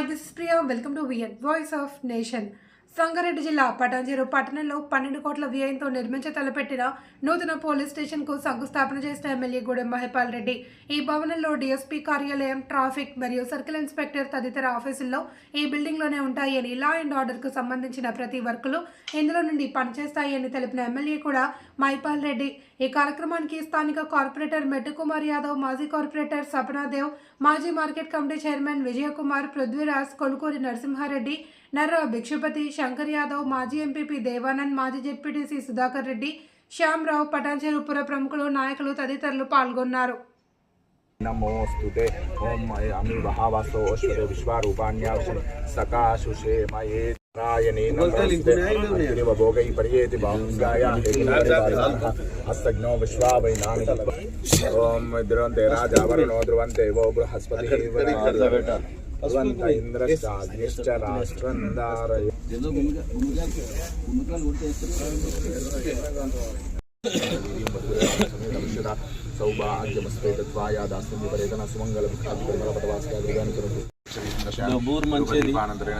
Welcome to VN voice of nation Sangareddy జిల్లా పటాంజీరు పట్టణంలో పన్నెండు కోట్ల వ్యయంతో నిర్మించ తలపెట్టిన నూతన పోలీస్ స్టేషన్కు శంకుస్థాపన చేసిన ఎమ్మెల్యే గూడెం మహిపాల్ రెడ్డి. ఈ భవనంలో డీఎస్పీ కార్యాలయం ట్రాఫిక్ మరియు సర్కిల్ ఇన్స్పెక్టర్ తదితర ఆఫీసుల్లో ఈ బిల్డింగ్లోనే ఉంటాయని లా అండ్ ఆర్డర్కు సంబంధించిన ప్రతి వర్కులు ఇందులో నుండి పనిచేస్తాయని తెలిపిన ఎమ్మెల్యే కూడా మహిపాల్ రెడ్డి. ఈ కార్యక్రమానికి స్థానిక కార్పొరేటర్ మెట్టుకుమార్ యాదవ్ మాజీ కార్పొరేటర్ సపనాదేవ్ మాజీ market committee chairman Vijayakumar Prithviraj Kolukuri Narasimhareddy Narra Bhikshupathi Shankar Yadav మాజీ ఎంపీపీ దేవానంద్ మాజీ జెడ్పీటీసీ సుధాకర్ రెడ్డి శ్యామరావు పటాన్చేరుపుర ప్రముఖులు నాయకులు తదితరులు పాల్గొన్నారు. हस्तघ्नो विश्वा वै नाम ॐ ध्रुवन्ते राजा वरुणो ध्रुवन्ते वो बृहस्पतिः ध्रुवन्त इन्द्रश्चाग्निश्च राष्ट्रन्दारय सौभाग्यमस्ते तत्त्वाया दास्यं विपरेतन सुमङ्गलमुखादिकर्मलपटवास्या दुर्गानि करोतु సుమంగళ విఖ్యాతిపరిమళపటవాస్కాగ్రగాని కరోతు బూర్ మంచిది. పానంతరేణ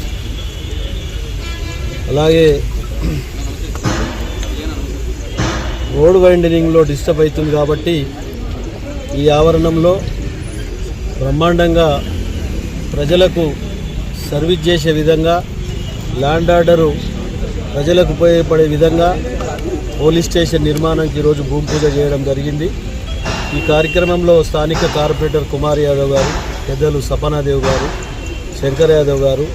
అలాగే రోడ్ వైండనింగ్లో డిస్టర్బ్ అవుతుంది కాబట్టి ఈ ఆవరణంలో బ్రహ్మాండంగా ప్రజలకు సర్వీస్ చేసే విధంగా ల్యాండ్ ఆర్డరు ప్రజలకు ఉపయోగపడే విధంగా పోలీస్ స్టేషన్ నిర్మాణానికి ఈరోజు భూమి పూజ చేయడం జరిగింది. ఈ కార్యక్రమంలో స్థానిక కార్పొరేటర్ కుమార్ యాదవ్ గారు పెద్దలు సపనాదేవ్ గారు శంకర్ యాదవ్ గారు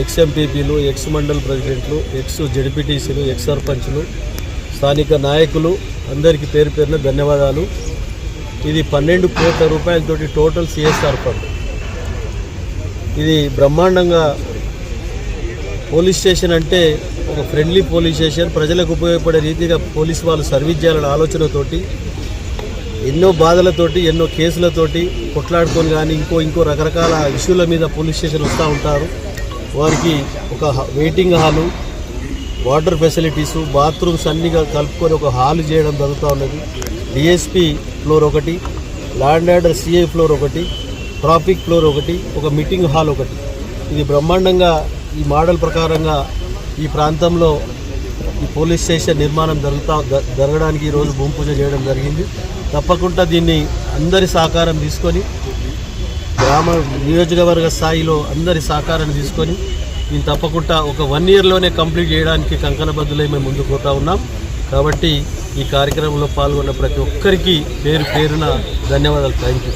ఎక్స్ ఎంపీపీలు ఎక్స్ మండల్ ప్రెసిడెంట్లు ఎక్స్ జడ్పీటీసీలు ఎక్స్ సర్పంచ్లు స్థానిక నాయకులు అందరికీ పేరు పేరున ధన్యవాదాలు. ఇది పన్నెండు కోట్ల రూపాయలతోటి టోటల్ సిఎస్ఆర్ ఫండ్. ఇది బ్రహ్మాండంగా పోలీస్ స్టేషన్ అంటే ఒక ఫ్రెండ్లీ పోలీస్ స్టేషన్. ప్రజలకు ఉపయోగపడే రీతిగా పోలీస్ వాళ్ళు సర్వీస్ చేయాలనే ఆలోచనతోటి ఎన్నో బాధలతోటి ఎన్నో కేసులతోటి కొట్లాడుకొని కానీ ఇంకో ఇంకో రకరకాల ఇష్యూల మీద పోలీస్ స్టేషన్ వస్తూ ఉంటారు. వారికి ఒక waiting hall water facilities bathrooms అన్ని కలుపుకొని ఒక హాల్ చేయడం జరుగుతూ ఉన్నది. డిఎస్పి ఫ్లోర్ ఒకటి ల్యాండ్ ఆర్డర్ సిఐ ఫ్లోర్ ఒకటి ట్రాఫిక్ ఫ్లోర్ ఒకటి ఒక మీటింగ్ హాల్ ఒకటి. ఇది బ్రహ్మాండంగా ఈ మోడల్ ప్రకారంగా ఈ ప్రాంతంలో ఈ పోలీస్ స్టేషన్ నిర్మాణం జరుగుతా జరగడానికి ఈరోజు భూమి పూజ చేయడం జరిగింది. తప్పకుండా దీన్ని అందరి సహకారం తీసుకొని గ్రామ నియోజకవర్గ స్థాయిలో అందరి సహకారాన్ని తీసుకొని నేను తప్పకుండా ఒక వన్ ఇయర్లోనే కంప్లీట్ చేయడానికి కంకణబద్దులై మేము ముందుకు పోతా ఉన్నాం. కాబట్టి ఈ కార్యక్రమంలో పాల్గొన్న ప్రతి ఒక్కరికి పేరు పేరున ధన్యవాదాలు. Thank you